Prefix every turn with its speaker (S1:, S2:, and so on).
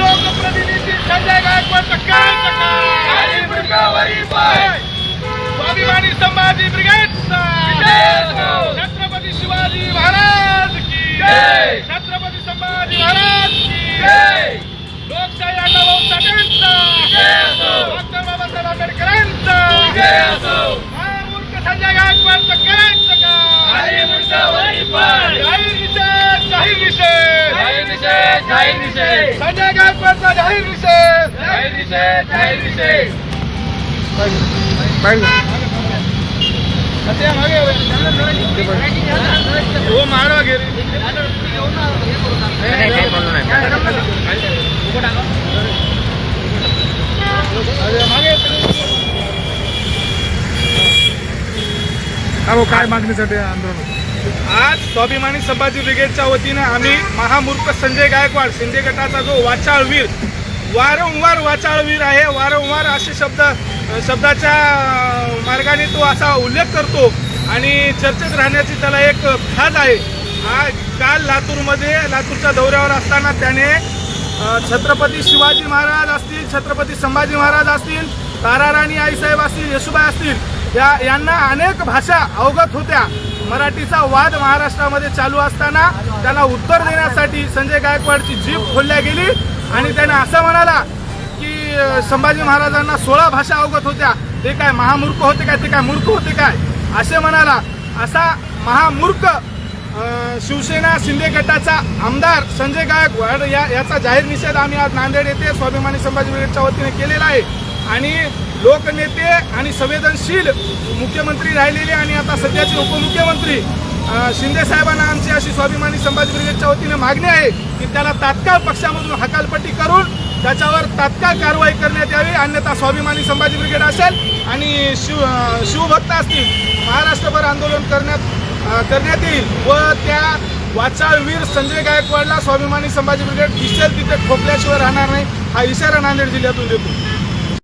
S1: लोकप्रतिनिधी संजय गायकवाडचं स्वाभिमानी संभाजी छत्रपती शिवाजी महाराज की छत्रपती संभाजी महाराज की लोकशाही अण्णाभाऊ साठेंचा
S2: जय असो.
S1: डॉक्टर बाबासाहेब आंबेडकरांचा
S2: जय असो.
S1: महामूर्ख संजय गायकवाडचं करायचं
S2: खाली
S1: का
S2: मुंडका वरी पाय
S1: जाहीर निषेध जाहीर निषेध
S2: जाहीर निषेध जाहीर निषेध.
S1: संजय गायकवाडचा जाहीर निषेध
S2: जाहीर निषेध जाहीर निषेध
S1: हो मारा
S3: काय मागणीसाठी आंदोलन?
S1: आज स्वाभिमानी संभाजी ब्रिगेडच्या वतीनं आम्ही महामूर्ख संजय गायकवाड शिंदे गटाचा जो वाचाळवीर वारंवार वाचाळवीर आहे वारंवार असे शब्द शब्दाच्या मार्गाने तो असा उल्लेख करतो आणि चर्चेत राहण्याची त्याला एक खाज आहे. आज काल लातूरमध्ये लातूरच्या दौऱ्यावर असताना त्याने छत्रपती शिवाजी महाराज असतील छत्रपती संभाजी महाराज असतील ताराराणी आईसाहेब असतील यशुबाई असतील या यांना अनेक भाषा अवगत होत्या. मराठीचा वाद महाराष्ट्रामध्ये चालू असताना त्याला उत्तर देण्यासाठी संजय गायकवाडची जीभ खोलल्या गेली. आणि त्याने असं म्हणाला की संभाजी महाराजांना सोळा भाषा अवगत होत्या. ते काय महामूर्ख होते काय? ते काय मूर्ख होते काय? असे म्हणाला. असा महामूर्ख शिवसेना शिंदे गटाचा आमदार संजय गायकवाड या याचा जाहीर निषेध आम्ही आज नांदेड येथे स्वाभिमानी संभाजी ब्रिगेडच्या वतीने केलेला आहे. आणि लोकनेते आणि संवेदनशील मुख्यमंत्री राहिलेले आणि आता सध्याचे उपमुख्यमंत्री शिंदे साहेबांना आमची अशी स्वाभिमानी संभाजी ब्रिगेडच्या वतीने मागणी आहे की त्याला तात्काळ पक्षामधून हकालपट्टी करून त्याच्यावर तात्काळ कारवाई करण्यात यावी अन्यथा स्वाभिमानी संभाजी ब्रिगेड असेल आणि शिव शिवभक्त असतील महाराष्ट्रभर आंदोलन करण्यात करण्यात येईल व त्या वाचाळवीर संजय गायकवाडला स्वाभिमानी संभाजी ब्रिगेड दिसेल तिथे ठोकल्याशिवाय राहणार नाही हा इशारा नांदेड जिल्ह्यातून देतो.